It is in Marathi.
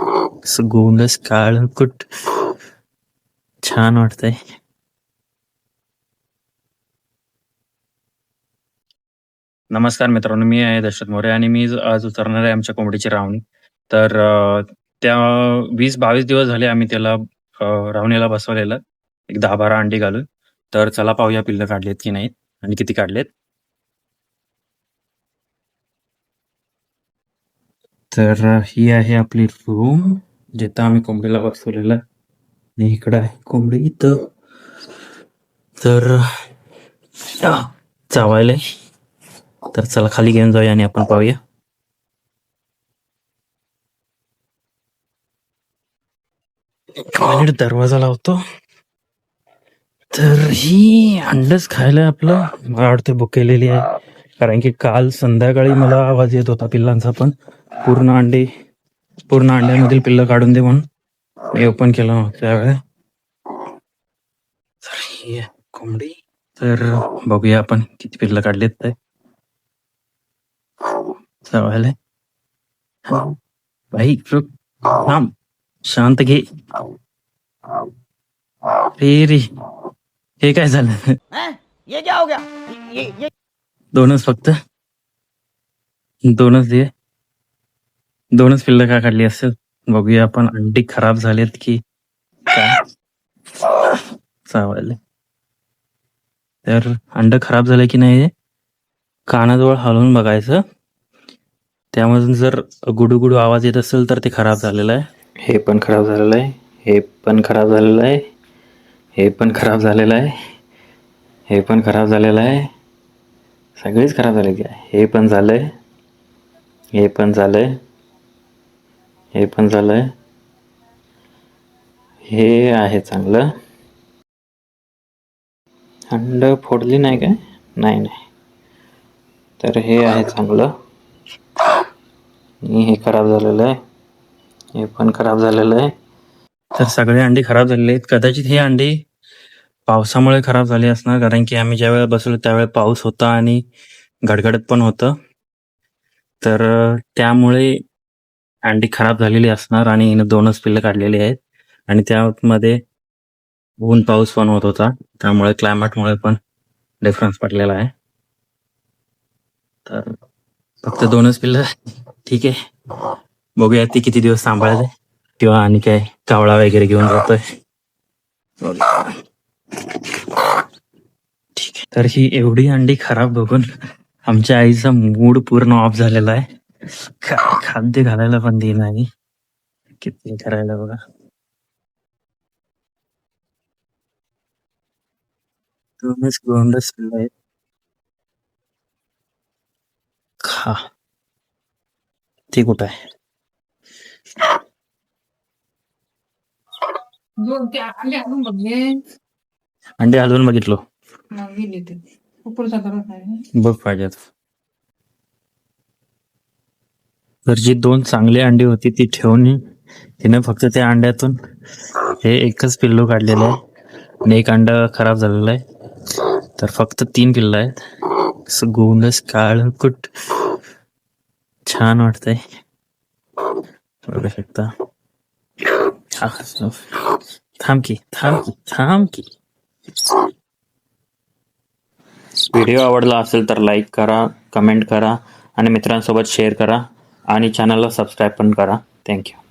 असं गोंडस काळ कुट छान वाटतंय. नमस्कार मित्रांनो मी आहे दशरथ मोरे आणि मी आज उतरणार आहे आमच्या कोंबडीची रावणी. तर त्या वीस बावीस दिवस झाले आम्ही त्याला अं, रावणीला बसवलेलं. एक दहा बारा अंडी घालून. तर चला पाहूया पिल्लं काढलेत की नाहीत आणि किती काढलेत. तर ही आहे आपली रूम जिथं आम्ही कोंबडीला बसवलेलं. आणि इकडं आहे कोंबडी इथं. तर चावायला तर चला खाली घेऊन जाऊया आणि आपण पाहूया. दरवाजा लावतो तर ही अंडच खायला आपलं मला वाटतं बुकेलेली आहे. कारण की काल संध्याकाळी मला आवाज येत होता पिल्लांचा पण. पूर्ण अंडे पूर्ण अंड्यामधील पिल्लं काढून दे म्हणून मी ओपन केलं नव्हतं त्यावेळेस कोंबडी. तर बघूया आपण किती पिल्लं काढलेत ते. चावले भाई थांब. शांत घे. रे रे हे काय झालं? दोनच फक्त. दोनच दे. दोनच पिल्लं का काढली असेल? बघूया आपण. अंडी खराब झालेत की चावले. तर अंड खराब झालं की नाही कानाजवळ हलवून बघायचं. त्यामधून जर गुडू आवाज येत असेल तर ते खराब झालेलं आहे. हे पण खराब झालेलं आहे. हे पण खराब झालेलं आहे. हे पण खराब झालेलं आहे. हे पण खराब झालेलं आहे. सगळेच खराब झाले की हे पण झालंय. हे पण झालंय. हे पण झालंय. हे आहे चांगलं. अंड फोडली नाही काय? नाही नाही. तर हे आहे चांगलं. हे खराब झालेलं आहे. हे पण खराब झालेलं आहे. तर सगळे अंडी खराब झालेले आहेत. कदाचित हे अंडी पावसामुळे खराब झाले असणार कारण की आम्ही ज्या वेळेला बसलो त्यावेळेला पाऊस होता आणि गडगडत पण होतं. तर त्यामुळे अंडी खराब झालेली असणार आणि हिनं दोनच पिल्लं काढलेली आहेत. आणि त्यामध्ये ऊन पाऊस पण होत होता. त्यामुळे क्लायमेटमुळे पण डिफरन्स पडलेला आहे. तर फक्त दोनच पिल्लं. ठीक आहे. बघूया ती किती दिवस सांभाळते. किंवा आणि काय कावळा वगैरे घेऊन जातोय. ठीक आहे. तर ही एवढी अंडी खराब बघून आमच्या आईचा मूड पूर्ण ऑफ झालेला आहे. खाद्य घालायला पण देईन नाही किती करायला बघा. दोनच गोंडस पिल्लं आहेत. खा. ती कुठं आहे? दोन ते आले आणून बघले अंडे हलवून बघितलो. मग गेले ते. उपरचा करत आहे? बघ पाहिजे तर जी दोन चांगली अंडी होती ती ठेवून तिने फक्त त्या अंड्यातून हे एकच पिल्लू काढलेलं आहे. आणि एक अंड खराब झालेलं आहे. तर फक्त तीन पिल्लं आहेत. गोंदस गोंडस काळ कुट. छान वाटतंय. बघू शकता. थांब की थांब की थांब की. व्हिडिओ आवडला असेल तर लाईक करा कमेंट करा आणि मित्रांसोबत शेअर करा. आणि चॅनलला सबस्क्राईब पण करा. थँक्यू